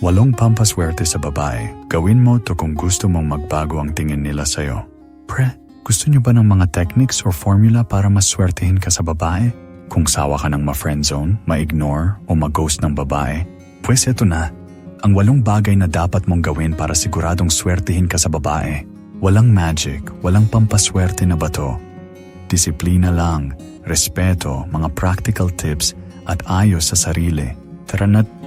Walong pampaswerte sa babae. Gawin mo to kung gusto mong magbago ang tingin nila sa'yo. Pre, gusto niyo ba ng mga techniques or formula para mas swertehin ka sa babae? Kung sawa ka ng ma-friendzone, ma-ignore o mag-ghost ng babae, pues eto na. Ang walong bagay na dapat mong gawin para siguradong swertehin ka sa babae. Walang magic, walang pampaswerte na bato. Disiplina lang, respeto, mga practical tips at ayos sa sarili. Tara na't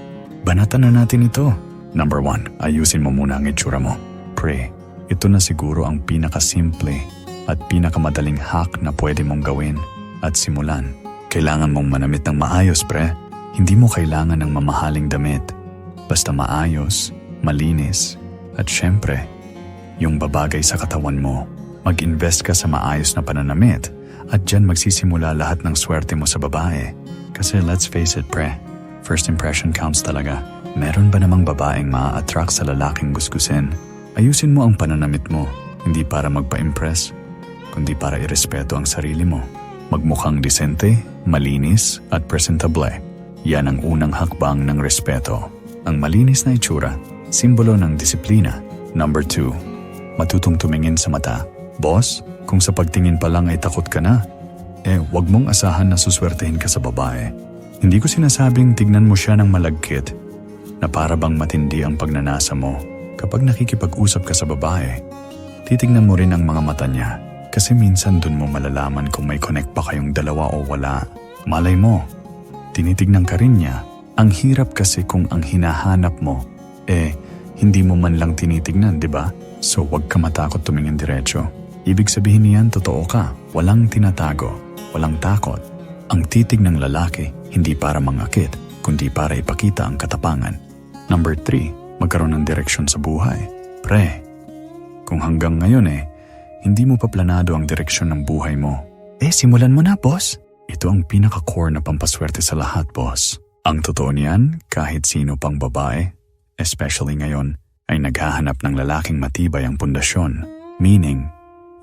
banatan na natin ito. Number one, ayusin mo muna ang itsura mo. Pray. Ito na siguro ang pinakasimple at pinakamadaling hack na pwede mong gawin at simulan. Kailangan mong manamit ng maayos, pre. Hindi mo kailangan ng mamahaling damit. Basta maayos, malinis, at syempre, yung babagay sa katawan mo. Mag-invest ka sa maayos na pananamit at dyan magsisimula lahat ng swerte mo sa babae. Kasi let's face it, pre, first impression counts talaga. Meron ba namang babaeng maa-attract sa lalaking gusgusin? Ayusin mo ang pananamit mo, hindi para magpa-impress, kundi para irespeto ang sarili mo. Magmukhang disente, malinis, at presentable. Yan ang unang hakbang ng respeto. Ang malinis na itsura, simbolo ng disiplina. Number two, matutong tumingin sa mata. Boss, kung sa pagtingin pa lang ay takot ka na, eh wag mong asahan na suswertehin ka sa babae. Hindi ko sinasabing tignan mo siya ng malagkit na para bang matindi ang pagnanasa mo. Kapag nakikipag-usap ka sa babae, titignan mo rin ang mga mata niya kasi minsan dun mo malalaman kung may connect pa kayong dalawa o wala. Malay mo, tinitignan ka rin niya. Ang hirap kasi kung ang hinahanap mo, eh, hindi mo man lang tinitignan, di ba? So wag ka matakot tumingin diretso. Ibig sabihin niyan totoo ka, walang tinatago, walang takot. Ang titig ng lalaki, hindi para mangakit, kundi para ipakita ang katapangan. Number 3, magkaroon ng direksyon sa buhay. Pre, kung hanggang ngayon eh, hindi mo pa planado ang direksyon ng buhay mo. Eh, simulan mo na, boss. Ito ang pinaka-core na pampaswerte sa lahat, boss. Ang totoo niyan, kahit sino pang babae, especially ngayon, ay naghahanap ng lalaking matibay ang pundasyon. Meaning,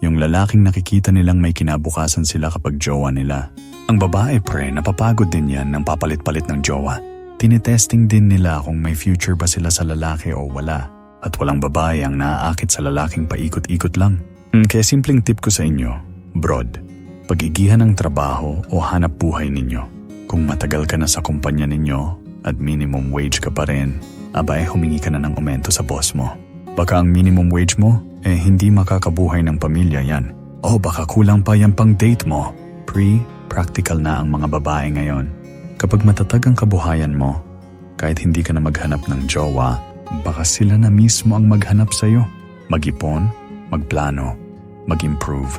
yung lalaking nakikita nilang may kinabukasan sila kapag jowa nila. Ang babae pre, napapagod din yan ng papalit-palit ng jowa. Tinetesting din nila kung may future ba sila sa lalaki o wala. At walang babae ang naaakit sa lalaking paikot-ikot lang. Hmm, kaya simpleng tip ko sa inyo, broad, pagigihan ng trabaho o hanap buhay ninyo. Kung matagal ka na sa kumpanya ninyo at minimum wage ka pa rin, abay humingi ka na ng aumento sa boss mo. Baka ang minimum wage mo, eh hindi makakabuhay ng pamilya yan. O baka kulang pa yan pang date mo. Pre-practical na ang mga babae ngayon. Kapag matatag ang kabuhayan mo, kahit hindi ka na maghanap ng jowa, baka sila na mismo ang maghanap sa'yo. Mag-ipon, magplano, mag-improve.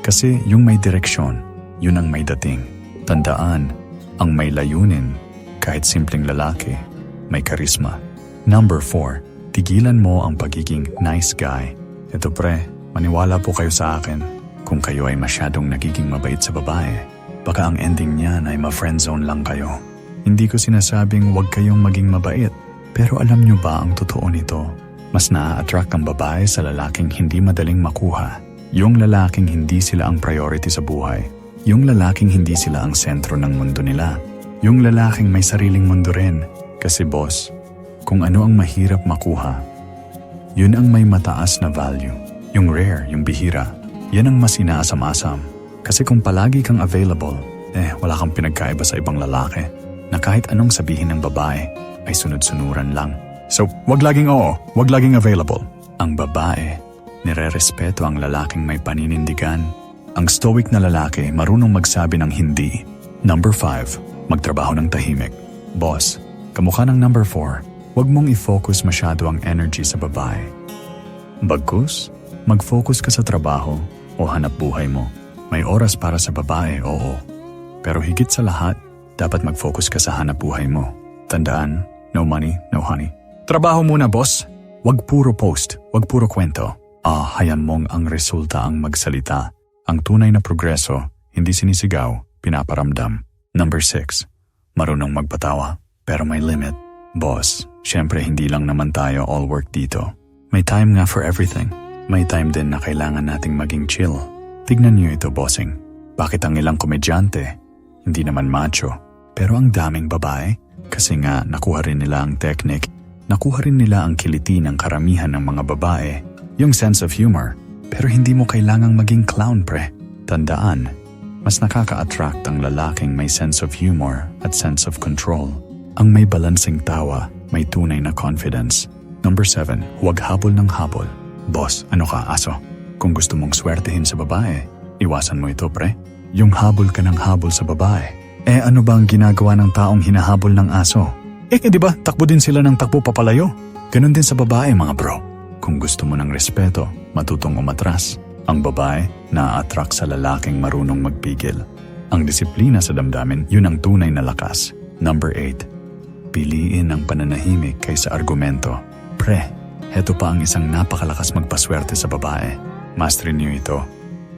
Kasi yung may direksyon, yun ang may dating. Tandaan, ang may layunin, kahit simpleng lalaki, may karisma. Number 4, tigilan mo ang pagiging nice guy. Ito pre, maniwala po kayo sa akin. Kung kayo ay masyadong nagiging mabait sa babae, baka ang ending niyan ay ma-friendzone lang kayo. Hindi ko sinasabing huwag kayong maging mabait, pero alam nyo ba ang totoo nito? Mas naa-attract ang babae sa lalaking hindi madaling makuha. Yung lalaking hindi sila ang priority sa buhay. Yung lalaking hindi sila ang sentro ng mundo nila. Yung lalaking may sariling mundo rin. Kasi boss, kung ano ang mahirap makuha, yun ang may mataas na value. Yung rare, yung bihira, yan ang mas inaasam-asam. Kasi kung palagi kang available, eh wala kang pinagkaiba sa ibang lalaki na kahit anong sabihin ng babae ay sunod-sunuran lang. So, wag laging oo, wag laging available. Ang babae, nire-respeto ang lalaking may paninindigan. Ang stoic na lalaki marunong magsabi ng hindi. Number 5, magtrabaho ng tahimik. Boss, kamukha ng number 4, wag mong i-focus masyado ang energy sa babae. Bagkus, mag-focus ka sa trabaho o hanap buhay mo. May oras para sa babae, oo. Pero higit sa lahat, dapat mag-focus ka sa hanap buhay mo. Tandaan, no money, no honey. Trabaho muna, boss. Wag puro post, wag puro kwento. Ah, hayan mong ang resulta ang magsalita. Ang tunay na progreso, hindi sinisigaw, pinaparamdam. Number 6. Marunong magpatawa, pero may limit. Boss, syempre hindi lang naman tayo all work dito. May time nga for everything. May time din na kailangan nating maging chill. Tignan niyo ito, bossing. Bakit ang ilang komedyante, hindi naman macho, pero ang daming babae? Kasi nga nakuha rin nila ang technique Nakuha rin nila ang kiliti ng karamihan ng mga babae, yung sense of humor. Pero hindi mo kailangang maging clown pre. Tandaan, mas nakaka-attract ang lalaking may sense of humor at sense of control. Ang may balansing tawa, may tunay na confidence. Number 7, huwag habol ng habol. Boss, ano ka aso? Kung gusto mong swertehin sa babae, iwasan mo ito pre. Yung habol ka ng habol sa babae. Eh ano ba ang ginagawa ng taong hinahabol ng aso? Eh di ba takbo din sila ng takbo papalayo? Ganon din sa babae mga bro. Kung gusto mo ng respeto, matutong umatras. Ang babae na-attract sa lalaking marunong magpigil. Ang disiplina sa damdamin, yun ang tunay na lakas. Number 8. Piliin ang pananahimik kaysa argumento. Pre, heto pa ang isang napakalakas magpaswerte sa babae. Masterin niyo ito.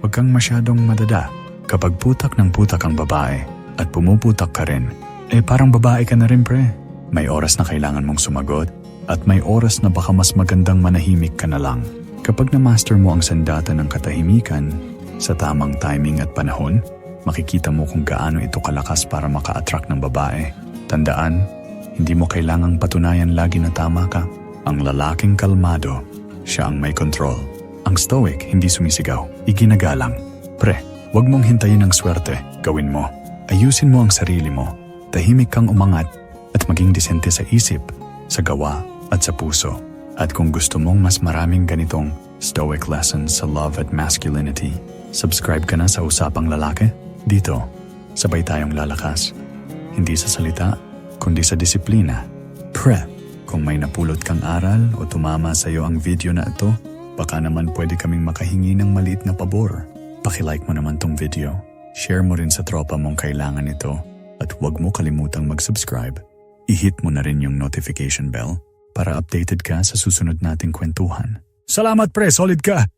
Huwag kang masyadong madada. Kapag putak ng putak ang babae at pumuputak ka rin, eh parang babae ka na rin pre. May oras na kailangan mong sumagot at may oras na baka mas magandang manahimik ka na lang. Kapag na-master mo ang sandata ng katahimikan sa tamang timing at panahon, makikita mo kung gaano ito kalakas para maka-attract ng babae. Tandaan, hindi mo kailangang patunayan lagi na tama ka. Ang lalaking kalmado, siya ang may control. Ang stoic, hindi sumisigaw, iginagalang. Pre, wag mong hintayin ang swerte, gawin mo. Ayusin mo ang sarili mo. Tahimik kang umangat at maging disente sa isip, sa gawa at sa puso. At kung gusto mong mas maraming ganitong stoic lessons sa love at masculinity, subscribe ka na sa Usapang Lalaki. Dito, sabay tayong lalakas. Hindi sa salita, kundi sa disiplina. Pre, kung may napulot kang aral o tumama sa iyo ang video na ito, baka naman pwede kaming makahingi ng maliit na pabor. Pakilike mo naman tong video. Share mo rin sa tropa mong kailangan ito. At huwag mo kalimutang mag-subscribe. I-hit mo na rin yung notification bell para updated ka sa susunod nating kwentuhan. Salamat pre, solid ka!